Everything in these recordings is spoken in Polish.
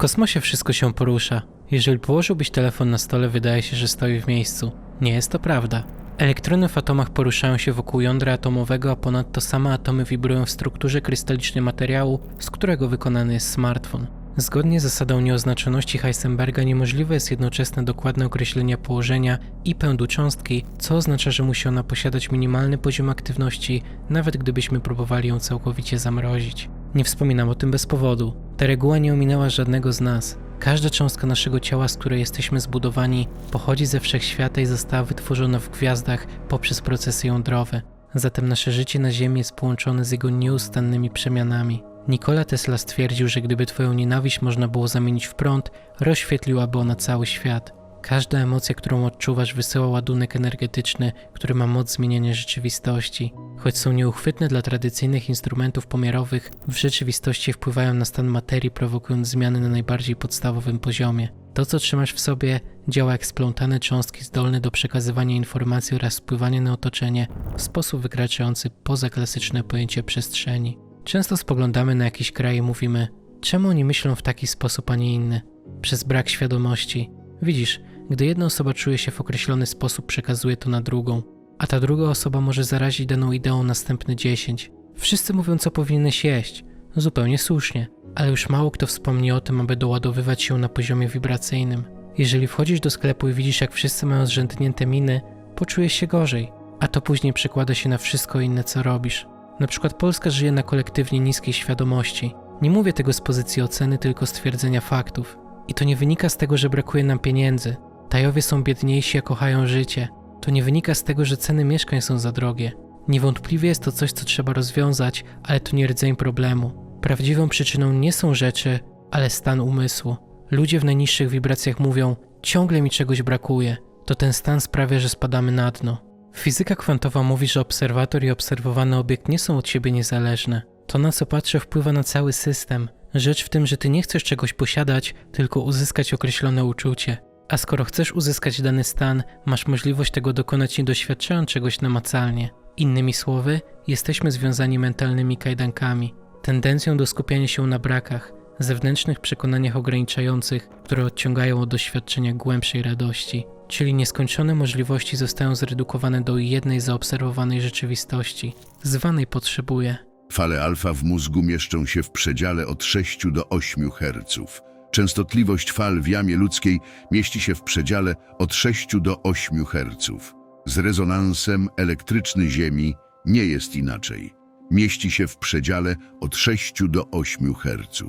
kosmosie wszystko się porusza. Jeżeli położyłbyś telefon na stole, wydaje się, że stoi w miejscu. Nie jest to prawda. Elektrony w atomach poruszają się wokół jądra atomowego, a ponadto same atomy wibrują w strukturze krystalicznej materiału, z którego wykonany jest smartfon. Zgodnie z zasadą nieoznaczoności Heisenberga niemożliwe jest jednoczesne dokładne określenie położenia i pędu cząstki, co oznacza, że musi ona posiadać minimalny poziom aktywności, nawet gdybyśmy próbowali ją całkowicie zamrozić. Nie wspominam o tym bez powodu. Ta reguła nie ominęła żadnego z nas. Każda cząstka naszego ciała, z której jesteśmy zbudowani, pochodzi ze wszechświata i została wytworzona w gwiazdach poprzez procesy jądrowe. Zatem nasze życie na Ziemi jest połączone z jego nieustannymi przemianami. Nikola Tesla stwierdził, że gdyby Twoją nienawiść można było zamienić w prąd, rozświetliłaby ona cały świat. Każda emocja, którą odczuwasz, wysyła ładunek energetyczny, który ma moc zmieniania rzeczywistości. Choć są nieuchwytne dla tradycyjnych instrumentów pomiarowych, w rzeczywistości wpływają na stan materii, prowokując zmiany na najbardziej podstawowym poziomie. To, co trzymasz w sobie, działa jak splątane cząstki zdolne do przekazywania informacji oraz wpływania na otoczenie w sposób wykraczający poza klasyczne pojęcie przestrzeni. Często spoglądamy na jakiś kraj i mówimy, czemu oni myślą w taki sposób, a nie inny? Przez brak świadomości. Widzisz, gdy jedna osoba czuje się w określony sposób, przekazuje to na drugą, a ta druga osoba może zarazić daną ideą następne 10. Wszyscy mówią, co powinieneś jeść. Zupełnie słusznie, ale już mało kto wspomni o tym, aby doładowywać się na poziomie wibracyjnym. Jeżeli wchodzisz do sklepu i widzisz, jak wszyscy mają zrzędnięte miny, poczujesz się gorzej, a to później przekłada się na wszystko inne, co robisz. Na przykład Polska żyje na kolektywnie niskiej świadomości. Nie mówię tego z pozycji oceny, tylko stwierdzenia faktów. I to nie wynika z tego, że brakuje nam pieniędzy. Tajowie są biedniejsi, a kochają życie. To nie wynika z tego, że ceny mieszkań są za drogie. Niewątpliwie jest to coś, co trzeba rozwiązać, ale to nie rdzeń problemu. Prawdziwą przyczyną nie są rzeczy, ale stan umysłu. Ludzie w najniższych wibracjach mówią: ciągle mi czegoś brakuje. To ten stan sprawia, że spadamy na dno. Fizyka kwantowa mówi, że obserwator i obserwowany obiekt nie są od siebie niezależne. To, na co patrzę, wpływa na cały system. Rzecz w tym, że ty nie chcesz czegoś posiadać, tylko uzyskać określone uczucie. A skoro chcesz uzyskać dany stan, masz możliwość tego dokonać nie doświadczając czegoś namacalnie. Innymi słowy, jesteśmy związani mentalnymi kajdankami, tendencją do skupiania się na brakach, zewnętrznych przekonaniach ograniczających, które odciągają od doświadczenia głębszej radości. Czyli nieskończone możliwości zostają zredukowane do jednej zaobserwowanej rzeczywistości, zwanej potrzebuję. Fale alfa w mózgu mieszczą się w przedziale od 6 do 8 Hz. Częstotliwość fal w jamie ludzkiej mieści się w przedziale od 6 do 8 Hz. Z rezonansem elektryczny Ziemi nie jest inaczej. Mieści się w przedziale od 6 do 8 Hz.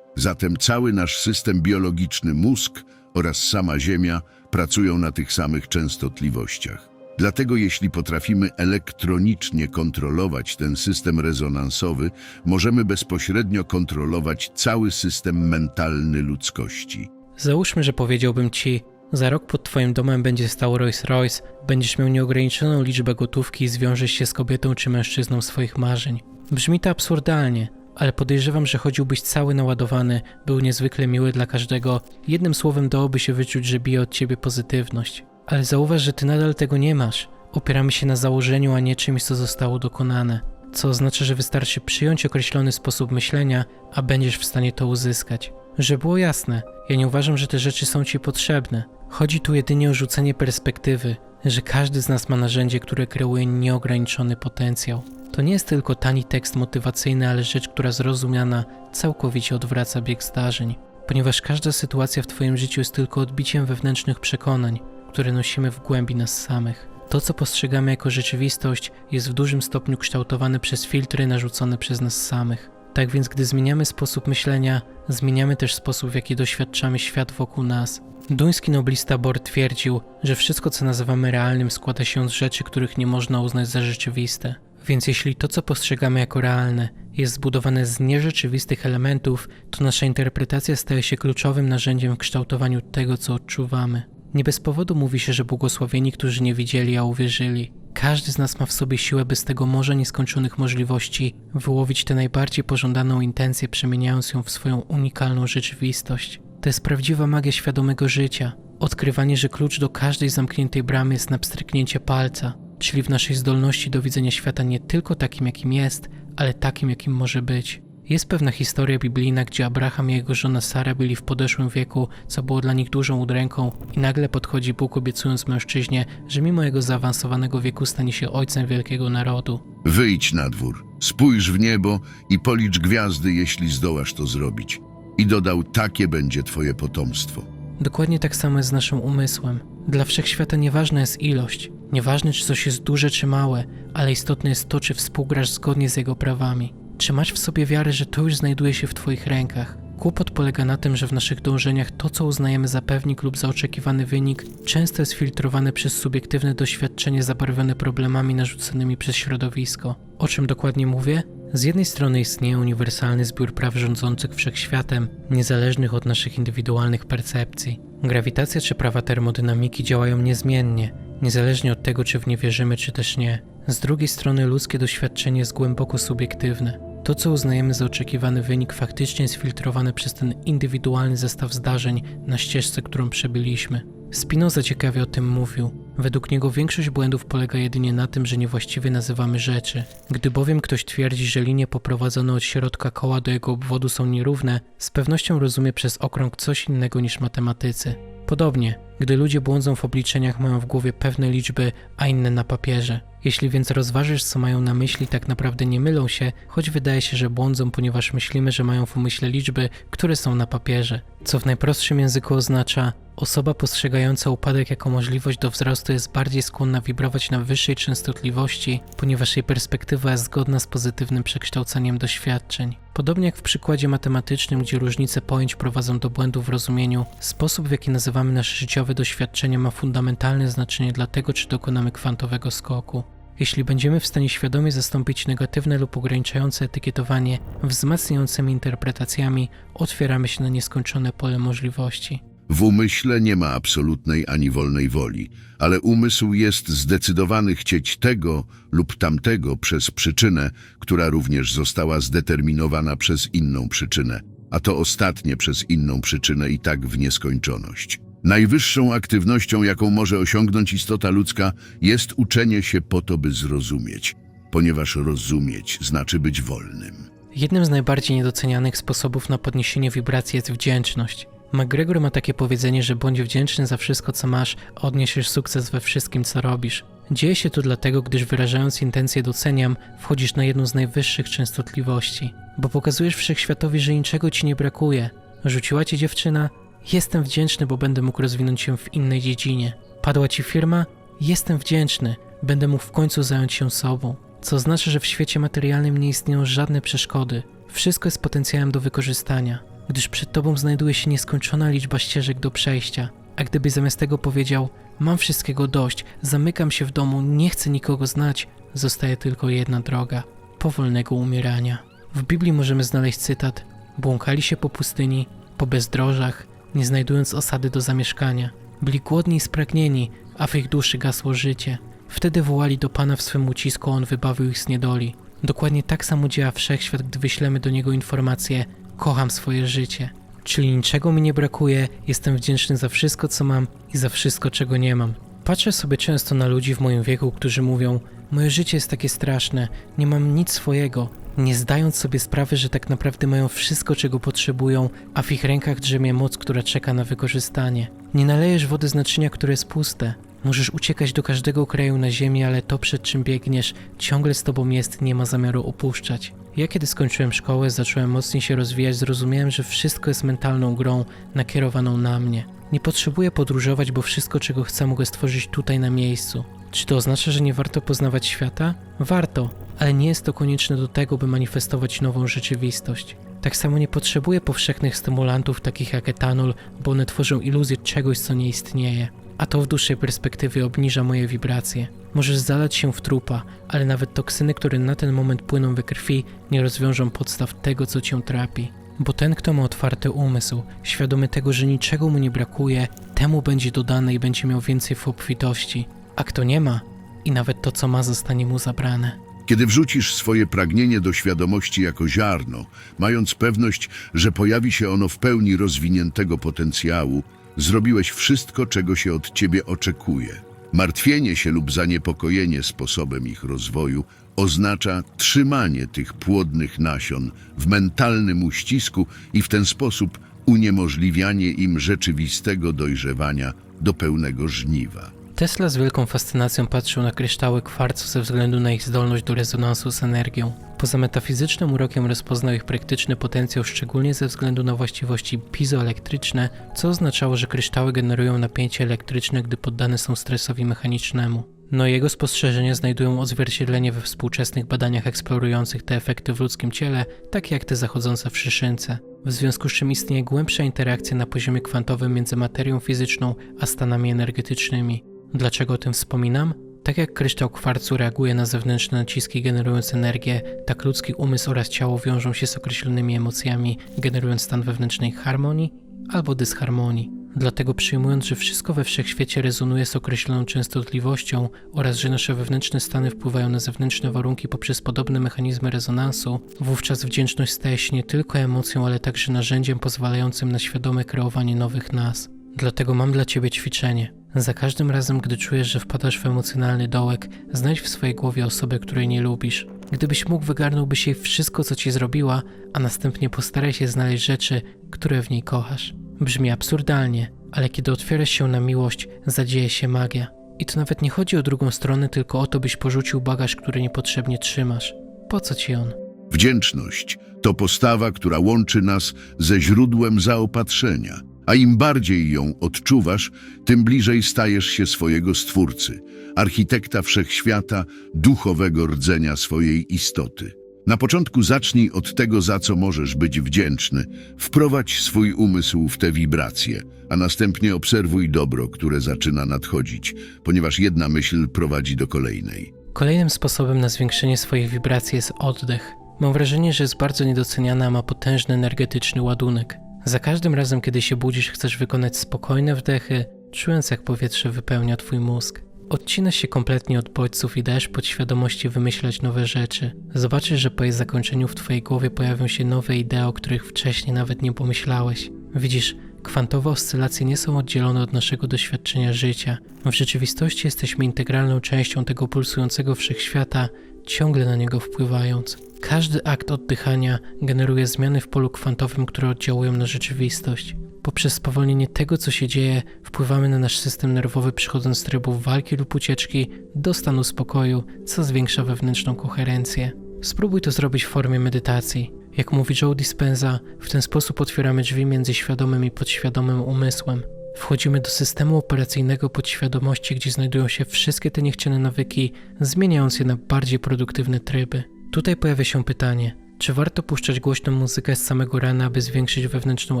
Zatem cały nasz system biologiczny, mózg oraz sama Ziemia pracują na tych samych częstotliwościach. Dlatego jeśli potrafimy elektronicznie kontrolować ten system rezonansowy, możemy bezpośrednio kontrolować cały system mentalny ludzkości. Załóżmy, że powiedziałbym ci, za rok pod twoim domem będzie stał Rolls Royce, będziesz miał nieograniczoną liczbę gotówki i zwiążesz się z kobietą czy mężczyzną swoich marzeń. Brzmi to absurdalnie, ale podejrzewam, że chodziłbyś cały naładowany, był niezwykle miły dla każdego. Jednym słowem dałoby się wyczuć, że bije od ciebie pozytywność. Ale zauważ, że ty nadal tego nie masz. Opieramy się na założeniu, a nie czymś, co zostało dokonane. Co oznacza, że wystarczy przyjąć określony sposób myślenia, a będziesz w stanie to uzyskać. Że było jasne, ja nie uważam, że te rzeczy są ci potrzebne. Chodzi tu jedynie o rzucenie perspektywy, że każdy z nas ma narzędzie, które kreuje nieograniczony potencjał. To nie jest tylko tani tekst motywacyjny, ale rzecz, która zrozumiana całkowicie odwraca bieg zdarzeń. Ponieważ każda sytuacja w Twoim życiu jest tylko odbiciem wewnętrznych przekonań, które nosimy w głębi nas samych. To, co postrzegamy jako rzeczywistość, jest w dużym stopniu kształtowane przez filtry narzucone przez nas samych. Tak więc, gdy zmieniamy sposób myślenia, zmieniamy też sposób, w jaki doświadczamy świat wokół nas. Duński noblista Bohr twierdził, że wszystko, co nazywamy realnym, składa się z rzeczy, których nie można uznać za rzeczywiste. Więc jeśli to, co postrzegamy jako realne, jest zbudowane z nierzeczywistych elementów, to nasza interpretacja staje się kluczowym narzędziem w kształtowaniu tego, co odczuwamy. Nie bez powodu mówi się, że błogosławieni, którzy nie widzieli, a uwierzyli. Każdy z nas ma w sobie siłę, by z tego morza nieskończonych możliwości wyłowić tę najbardziej pożądaną intencję, przemieniając ją w swoją unikalną rzeczywistość. To jest prawdziwa magia świadomego życia. Odkrywanie, że klucz do każdej zamkniętej bramy jest na pstryknięcie palca, czyli w naszej zdolności do widzenia świata nie tylko takim, jakim jest, ale takim, jakim może być. Jest pewna historia biblijna, gdzie Abraham i jego żona Sara byli w podeszłym wieku, co było dla nich dużą udręką i nagle podchodzi Bóg obiecując mężczyźnie, że mimo jego zaawansowanego wieku stanie się ojcem wielkiego narodu. Wyjdź na dwór, spójrz w niebo i policz gwiazdy, jeśli zdołasz to zrobić. I dodał, takie będzie twoje potomstwo. Dokładnie tak samo jest z naszym umysłem. Dla wszechświata nieważna jest ilość, nieważne czy coś jest duże czy małe, ale istotne jest to, czy współgrasz zgodnie z jego prawami. Czy masz w sobie wiarę, że to już znajduje się w twoich rękach? Kłopot polega na tym, że w naszych dążeniach to, co uznajemy za pewnik lub za oczekiwany wynik, często jest filtrowane przez subiektywne doświadczenie zabarwione problemami narzuconymi przez środowisko. O czym dokładnie mówię? Z jednej strony istnieje uniwersalny zbiór praw rządzących wszechświatem, niezależnych od naszych indywidualnych percepcji. Grawitacja czy prawa termodynamiki działają niezmiennie, niezależnie od tego, czy w nie wierzymy, czy też nie. Z drugiej strony ludzkie doświadczenie jest głęboko subiektywne. To, co uznajemy za oczekiwany wynik, faktycznie jest filtrowane przez ten indywidualny zestaw zdarzeń na ścieżce, którą przebyliśmy. Spinoza ciekawie o tym mówił. Według niego większość błędów polega jedynie na tym, że niewłaściwie nazywamy rzeczy. Gdy bowiem ktoś twierdzi, że linie poprowadzone od środka koła do jego obwodu są nierówne, z pewnością rozumie przez okrąg coś innego niż matematycy. Podobnie, gdy ludzie błądzą w obliczeniach, mają w głowie pewne liczby, a inne na papierze. Jeśli więc rozważysz, co mają na myśli, tak naprawdę nie mylą się, choć wydaje się, że błądzą, ponieważ myślimy, że mają w umyśle liczby, które są na papierze. Co w najprostszym języku oznacza, osoba postrzegająca upadek jako możliwość do wzrostu jest bardziej skłonna wibrować na wyższej częstotliwości, ponieważ jej perspektywa jest zgodna z pozytywnym przekształceniem doświadczeń. Podobnie jak w przykładzie matematycznym, gdzie różnice pojęć prowadzą do błędu w rozumieniu, sposób w jaki nazywamy nasze życiowe doświadczenia ma fundamentalne znaczenie dla tego, czy dokonamy kwantowego skoku. Jeśli będziemy w stanie świadomie zastąpić negatywne lub ograniczające etykietowanie wzmacniającymi interpretacjami, otwieramy się na nieskończone pole możliwości. W umyśle nie ma absolutnej ani wolnej woli, ale umysł jest zdecydowany chcieć tego lub tamtego przez przyczynę, która również została zdeterminowana przez inną przyczynę, a to ostatnie przez inną przyczynę i tak w nieskończoność. Najwyższą aktywnością, jaką może osiągnąć istota ludzka, jest uczenie się po to, by zrozumieć, ponieważ rozumieć znaczy być wolnym. Jednym z najbardziej niedocenianych sposobów na podniesienie wibracji jest wdzięczność. McGregor ma takie powiedzenie, że bądź wdzięczny za wszystko, co masz, odniesiesz sukces we wszystkim, co robisz. Dzieje się to dlatego, gdyż wyrażając intencję doceniam, wchodzisz na jedną z najwyższych częstotliwości, bo pokazujesz wszechświatowi, że niczego ci nie brakuje. Rzuciła ci dziewczyna? Jestem wdzięczny, bo będę mógł rozwinąć się w innej dziedzinie. Padła ci firma? Jestem wdzięczny, będę mógł w końcu zająć się sobą. Co oznacza, że w świecie materialnym nie istnieją żadne przeszkody. Wszystko jest potencjałem do wykorzystania, gdyż przed tobą znajduje się nieskończona liczba ścieżek do przejścia. A gdyby zamiast tego powiedział: Mam wszystkiego dość, zamykam się w domu, nie chcę nikogo znać, zostaje tylko jedna droga powolnego umierania. W Biblii możemy znaleźć cytat: Błąkali się po pustyni, po bezdrożach, nie znajdując osady do zamieszkania. Byli głodni i spragnieni, a w ich duszy gasło życie. Wtedy wołali do Pana w swym ucisku, On wybawił ich z niedoli. Dokładnie tak samo działa wszechświat, gdy wyślemy do Niego informację: Kocham swoje życie. Czyli niczego mi nie brakuje, jestem wdzięczny za wszystko, co mam i za wszystko, czego nie mam. Patrzę sobie często na ludzi w moim wieku, którzy mówią: Moje życie jest takie straszne, nie mam nic swojego, nie zdając sobie sprawy, że tak naprawdę mają wszystko, czego potrzebują, a w ich rękach drzemie moc, która czeka na wykorzystanie. Nie nalejesz wody z naczynia, które jest puste. Możesz uciekać do każdego kraju na ziemi, ale to, przed czym biegniesz, ciągle z tobą jest, nie ma zamiaru opuszczać. Ja, kiedy skończyłem szkołę, zacząłem mocniej się rozwijać, zrozumiałem, że wszystko jest mentalną grą nakierowaną na mnie. Nie potrzebuję podróżować, bo wszystko, czego chcę, mogę stworzyć tutaj na miejscu. Czy to oznacza, że nie warto poznawać świata? Warto, ale nie jest to konieczne do tego, by manifestować nową rzeczywistość. Tak samo nie potrzebuję powszechnych stymulantów takich jak etanol, bo one tworzą iluzję czegoś, co nie istnieje. A to w dłuższej perspektywie obniża moje wibracje. Możesz zalać się w trupa, ale nawet toksyny, które na ten moment płyną we krwi, nie rozwiążą podstaw tego, co cię trapi. Bo ten, kto ma otwarty umysł, świadomy tego, że niczego mu nie brakuje, temu będzie dodane i będzie miał więcej w obfitości. A kto nie ma, i nawet to, co ma, zostanie mu zabrane. Kiedy wrzucisz swoje pragnienie do świadomości jako ziarno, mając pewność, że pojawi się ono w pełni rozwiniętego potencjału, zrobiłeś wszystko, czego się od ciebie oczekuje. Martwienie się lub zaniepokojenie sposobem ich rozwoju oznacza trzymanie tych płodnych nasion w mentalnym uścisku i w ten sposób uniemożliwianie im rzeczywistego dojrzewania do pełnego żniwa. Tesla z wielką fascynacją patrzył na kryształy kwarcu ze względu na ich zdolność do rezonansu z energią. Poza metafizycznym urokiem rozpoznał ich praktyczny potencjał szczególnie ze względu na właściwości pizoelektryczne, co oznaczało, że kryształy generują napięcie elektryczne, gdy poddane są stresowi mechanicznemu. No jego spostrzeżenia znajdują odzwierciedlenie we współczesnych badaniach eksplorujących te efekty w ludzkim ciele, takie jak te zachodzące w szyszynce. W związku z czym istnieje głębsza interakcja na poziomie kwantowym między materią fizyczną a stanami energetycznymi. Dlaczego o tym wspominam? Tak jak kryształ kwarcu reaguje na zewnętrzne naciski generując energię, tak ludzki umysł oraz ciało wiążą się z określonymi emocjami, generując stan wewnętrznej harmonii albo dysharmonii. Dlatego przyjmując, że wszystko we wszechświecie rezonuje z określoną częstotliwością oraz że nasze wewnętrzne stany wpływają na zewnętrzne warunki poprzez podobne mechanizmy rezonansu, wówczas wdzięczność staje się nie tylko emocją, ale także narzędziem pozwalającym na świadome kreowanie nowych nas. Dlatego mam dla Ciebie ćwiczenie. Za każdym razem, gdy czujesz, że wpadasz w emocjonalny dołek, znajdź w swojej głowie osobę, której nie lubisz. Gdybyś mógł, wygarnąłbyś jej wszystko, co ci zrobiła, a następnie postaraj się znaleźć rzeczy, które w niej kochasz. Brzmi absurdalnie, ale kiedy otwierasz się na miłość, zadzieje się magia. I to nawet nie chodzi o drugą stronę, tylko o to, byś porzucił bagaż, który niepotrzebnie trzymasz. Po co ci on? Wdzięczność to postawa, która łączy nas ze źródłem zaopatrzenia, a im bardziej ją odczuwasz, tym bliżej stajesz się swojego Stwórcy, architekta wszechświata, duchowego rdzenia swojej istoty. Na początku zacznij od tego, za co możesz być wdzięczny. Wprowadź swój umysł w te wibracje, a następnie obserwuj dobro, które zaczyna nadchodzić, ponieważ jedna myśl prowadzi do kolejnej. Kolejnym sposobem na zwiększenie swoich wibracji jest oddech. Mam wrażenie, że jest bardzo niedoceniana, ma potężny energetyczny ładunek. Za każdym razem, kiedy się budzisz, chcesz wykonać spokojne wdechy, czując jak powietrze wypełnia twój mózg. Odcinasz się kompletnie od bodźców i dajesz podświadomości wymyślać nowe rzeczy. Zobaczysz, że po jej zakończeniu w twojej głowie pojawią się nowe idee, o których wcześniej nawet nie pomyślałeś. Widzisz, kwantowe oscylacje nie są oddzielone od naszego doświadczenia życia. W rzeczywistości jesteśmy integralną częścią tego pulsującego wszechświata, ciągle na niego wpływając. Każdy akt oddychania generuje zmiany w polu kwantowym, które oddziałują na rzeczywistość. Poprzez spowolnienie tego, co się dzieje, wpływamy na nasz system nerwowy, przechodząc z trybu walki lub ucieczki do stanu spokoju, co zwiększa wewnętrzną koherencję. Spróbuj to zrobić w formie medytacji. Jak mówi Joe Dispenza, w ten sposób otwieramy drzwi między świadomym i podświadomym umysłem. Wchodzimy do systemu operacyjnego podświadomości, gdzie znajdują się wszystkie te niechciane nawyki, zmieniając je na bardziej produktywne tryby. Tutaj pojawia się pytanie, czy warto puszczać głośną muzykę z samego rana, aby zwiększyć wewnętrzną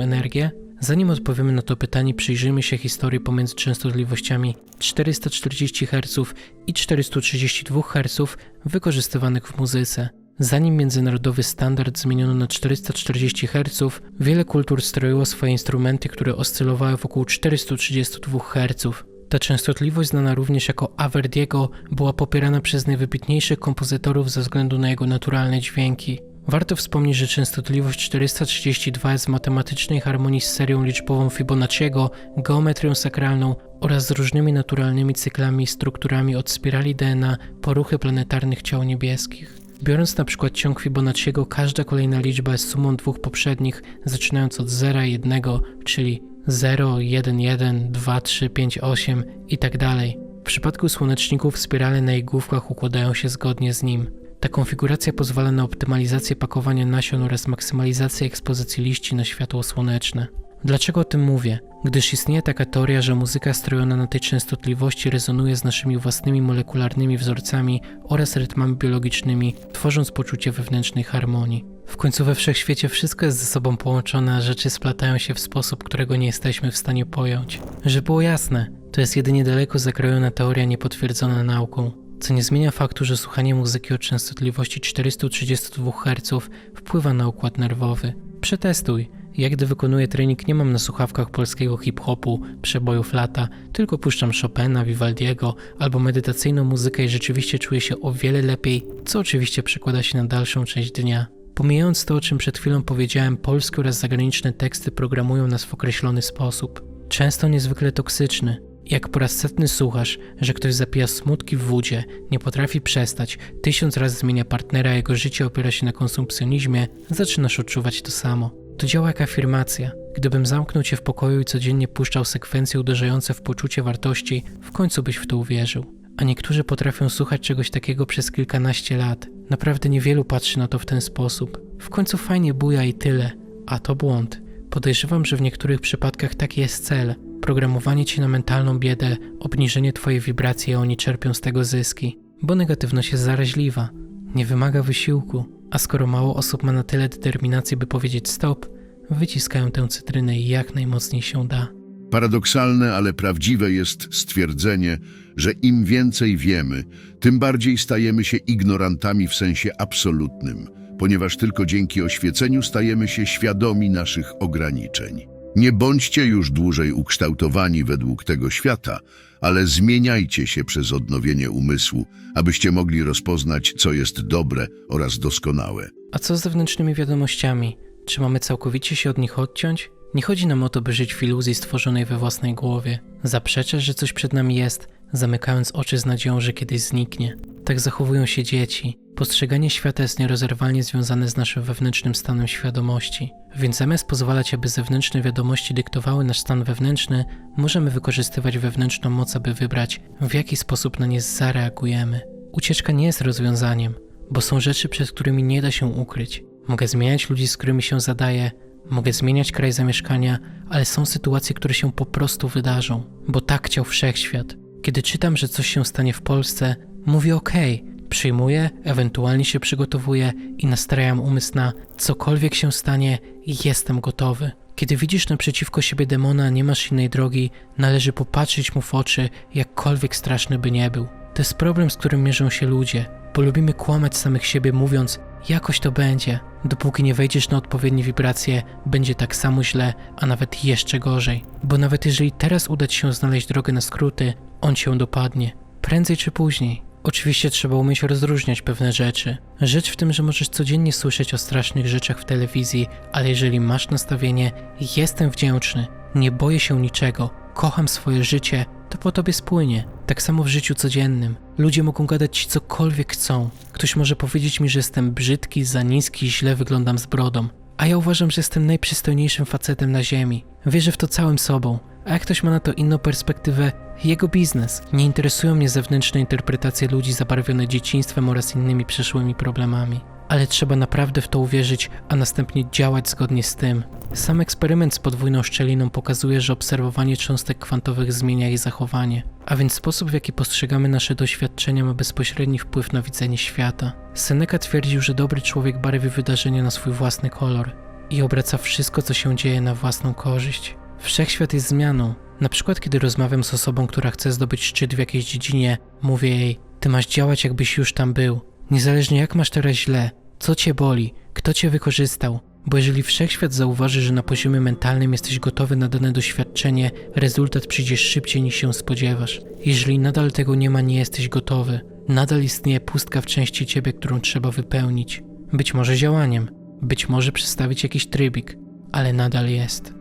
energię? Zanim odpowiemy na to pytanie, przyjrzyjmy się historii pomiędzy częstotliwościami 440 Hz i 432 Hz wykorzystywanych w muzyce. Zanim międzynarodowy standard zmieniono na 440 Hz, wiele kultur stroiło swoje instrumenty, które oscylowały wokół 432 Hz. Ta częstotliwość, znana również jako Averdiego, była popierana przez najwybitniejszych kompozytorów ze względu na jego naturalne dźwięki. Warto wspomnieć, że częstotliwość 432 jest w matematycznej harmonii z serią liczbową Fibonacciego, geometrią sakralną oraz z różnymi naturalnymi cyklami i strukturami od spirali DNA po ruchy planetarnych ciał niebieskich. Biorąc na przykład ciąg Fibonacciego, każda kolejna liczba jest sumą dwóch poprzednich, zaczynając od 0 i 1, czyli 0, 1, 1, 2, 3, 5, 8 i tak dalej. W przypadku słoneczników spirale na ich główkach układają się zgodnie z nim. Ta konfiguracja pozwala na optymalizację pakowania nasion oraz maksymalizację ekspozycji liści na światło słoneczne. Dlaczego o tym mówię? Gdyż istnieje taka teoria, że muzyka strojona na tej częstotliwości rezonuje z naszymi własnymi molekularnymi wzorcami oraz rytmami biologicznymi, tworząc poczucie wewnętrznej harmonii. W końcu we wszechświecie wszystko jest ze sobą połączone, a rzeczy splatają się w sposób, którego nie jesteśmy w stanie pojąć. Żeby było jasne, to jest jedynie daleko zakrojona teoria niepotwierdzona nauką co nie zmienia faktu, że słuchanie muzyki o częstotliwości 432 Hz wpływa na układ nerwowy. Przetestuj. Ja gdy wykonuję trening nie mam na słuchawkach polskiego hip-hopu, przebojów lata, tylko puszczam Chopina, Vivaldiego albo medytacyjną muzykę i rzeczywiście czuję się o wiele lepiej, co oczywiście przekłada się na dalszą część dnia. Pomijając to, o czym przed chwilą powiedziałem, polskie oraz zagraniczne teksty programują nas w określony sposób. Często niezwykle toksyczny. Jak po raz setny słuchasz, że ktoś zapija smutki w wódzie, nie potrafi przestać, tysiąc razy zmienia partnera, jego życie opiera się na konsumpcjonizmie, zaczynasz odczuwać to samo. To działa jak afirmacja. Gdybym zamknął cię w pokoju i codziennie puszczał sekwencje uderzające w poczucie wartości, w końcu byś w to uwierzył. A niektórzy potrafią słuchać czegoś takiego przez kilkanaście lat. Naprawdę niewielu patrzy na to w ten sposób. W końcu fajnie buja i tyle. A to błąd. Podejrzewam, że w niektórych przypadkach taki jest cel. Programowanie cię na mentalną biedę, obniżenie twojej wibracji, a oni czerpią z tego zyski. Bo negatywność jest zaraźliwa. Nie wymaga wysiłku. A skoro mało osób ma na tyle determinacji, by powiedzieć stop, wyciskają tę cytrynę jak najmocniej się da. Paradoksalne, ale prawdziwe jest stwierdzenie, że im więcej wiemy, tym bardziej stajemy się ignorantami w sensie absolutnym, ponieważ tylko dzięki oświeceniu stajemy się świadomi naszych ograniczeń. Nie bądźcie już dłużej ukształtowani według tego świata, ale zmieniajcie się przez odnowienie umysłu, abyście mogli rozpoznać, co jest dobre oraz doskonałe. A co z zewnętrznymi wiadomościami? Czy mamy całkowicie się od nich odciąć? Nie chodzi nam o to, by żyć w iluzji stworzonej we własnej głowie. Zaprzeczać, że coś przed nami jest, zamykając oczy z nadzieją, że kiedyś zniknie. Tak zachowują się dzieci. Postrzeganie świata jest nierozerwalnie związane z naszym wewnętrznym stanem świadomości. Więc zamiast pozwalać, aby zewnętrzne wiadomości dyktowały nasz stan wewnętrzny, możemy wykorzystywać wewnętrzną moc, aby wybrać, w jaki sposób na nie zareagujemy. Ucieczka nie jest rozwiązaniem, bo są rzeczy, przed którymi nie da się ukryć. Mogę zmieniać ludzi, z którymi się zadaję, mogę zmieniać kraj zamieszkania, ale są sytuacje, które się po prostu wydarzą, bo tak chciał wszechświat. Kiedy czytam, że coś się stanie w Polsce, mówię okej, przyjmuję, ewentualnie się przygotowuję i nastrajam umysł na cokolwiek się stanie, jestem gotowy. Kiedy widzisz naprzeciwko siebie demona, nie masz innej drogi, należy popatrzeć mu w oczy, jakkolwiek straszny by nie był. To jest problem, z którym mierzą się ludzie, bo lubimy kłamać samych siebie, mówiąc, jakoś to będzie. Dopóki nie wejdziesz na odpowiednie wibracje, będzie tak samo źle, a nawet jeszcze gorzej. Bo nawet jeżeli teraz uda ci się znaleźć drogę na skróty, on cię dopadnie. Prędzej czy później. Oczywiście trzeba umieć rozróżniać pewne rzeczy. Rzecz w tym, że możesz codziennie słyszeć o strasznych rzeczach w telewizji, ale jeżeli masz nastawienie, jestem wdzięczny, nie boję się niczego, kocham swoje życie, to po tobie spłynie. Tak samo w życiu codziennym. Ludzie mogą gadać ci cokolwiek chcą. Ktoś może powiedzieć mi, że jestem brzydki, za niski, źle wyglądam z brodą. A ja uważam, że jestem najprzystojniejszym facetem na ziemi. Wierzę w to całym sobą. A jak ktoś ma na to inną perspektywę, jego biznes. Nie interesują mnie zewnętrzne interpretacje ludzi zabarwione dzieciństwem oraz innymi przeszłymi problemami. Ale trzeba naprawdę w to uwierzyć, a następnie działać zgodnie z tym. Sam eksperyment z podwójną szczeliną pokazuje, że obserwowanie cząstek kwantowych zmienia jej zachowanie, a więc sposób w jaki postrzegamy nasze doświadczenia ma bezpośredni wpływ na widzenie świata. Seneca twierdził, że dobry człowiek barwi wydarzenia na swój własny kolor i obraca wszystko, co się dzieje na własną korzyść. Wszechświat jest zmianą. Na przykład, kiedy rozmawiam z osobą, która chce zdobyć szczyt w jakiejś dziedzinie, mówię jej: Ty masz działać, jakbyś już tam był. Niezależnie jak masz teraz źle, co cię boli, kto cię wykorzystał. Bo jeżeli wszechświat zauważy, że na poziomie mentalnym jesteś gotowy na dane doświadczenie, rezultat przyjdzie szybciej niż się spodziewasz. Jeżeli nadal tego nie ma, nie jesteś gotowy. Nadal istnieje pustka w części ciebie, którą trzeba wypełnić. Być może działaniem, być może przedstawić jakiś trybik, ale nadal jest.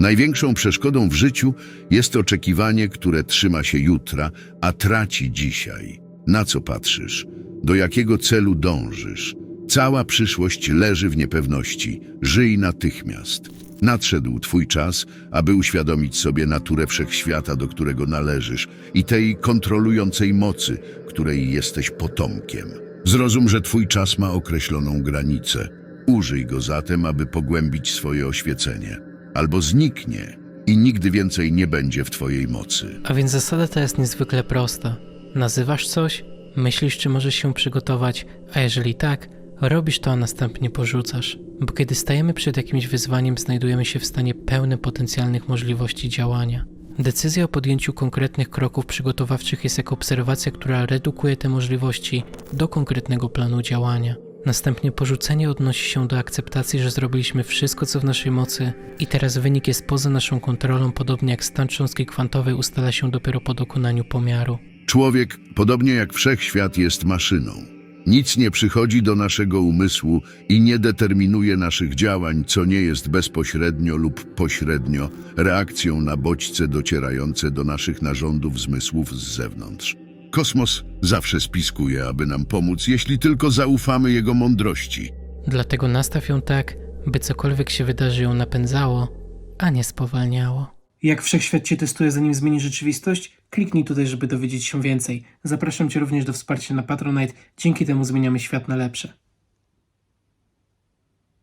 Największą przeszkodą w życiu jest oczekiwanie, które trzyma się jutra, a traci dzisiaj. Na co patrzysz? Do jakiego celu dążysz? Cała przyszłość leży w niepewności. Żyj natychmiast. Nadszedł Twój czas, aby uświadomić sobie naturę wszechświata, do którego należysz i tej kontrolującej mocy, której jesteś potomkiem. Zrozum, że Twój czas ma określoną granicę. Użyj go zatem, aby pogłębić swoje oświecenie. Albo zniknie i nigdy więcej nie będzie w Twojej mocy. A więc zasada ta jest niezwykle prosta. Nazywasz coś, myślisz, czy możesz się przygotować, a jeżeli tak, robisz to, a następnie porzucasz. Bo kiedy stajemy przed jakimś wyzwaniem, znajdujemy się w stanie pełnym potencjalnych możliwości działania. Decyzja o podjęciu konkretnych kroków przygotowawczych jest jak obserwacja, która redukuje te możliwości do konkretnego planu działania. Następnie porzucenie odnosi się do akceptacji, że zrobiliśmy wszystko, co w naszej mocy i teraz wynik jest poza naszą kontrolą, podobnie jak stan cząstki kwantowej ustala się dopiero po dokonaniu pomiaru. Człowiek, podobnie jak wszechświat, jest maszyną. Nic nie przychodzi do naszego umysłu i nie determinuje naszych działań, co nie jest bezpośrednio lub pośrednio reakcją na bodźce docierające do naszych narządów zmysłów z zewnątrz. Kosmos zawsze spiskuje, aby nam pomóc, jeśli tylko zaufamy jego mądrości. Dlatego nastaw ją tak, by cokolwiek się wydarzy ją napędzało, a nie spowalniało. Jak wszechświat cię testuje, zanim zmieni rzeczywistość? Kliknij tutaj, żeby dowiedzieć się więcej. Zapraszam cię również do wsparcia na Patronite. Dzięki temu zmieniamy świat na lepsze.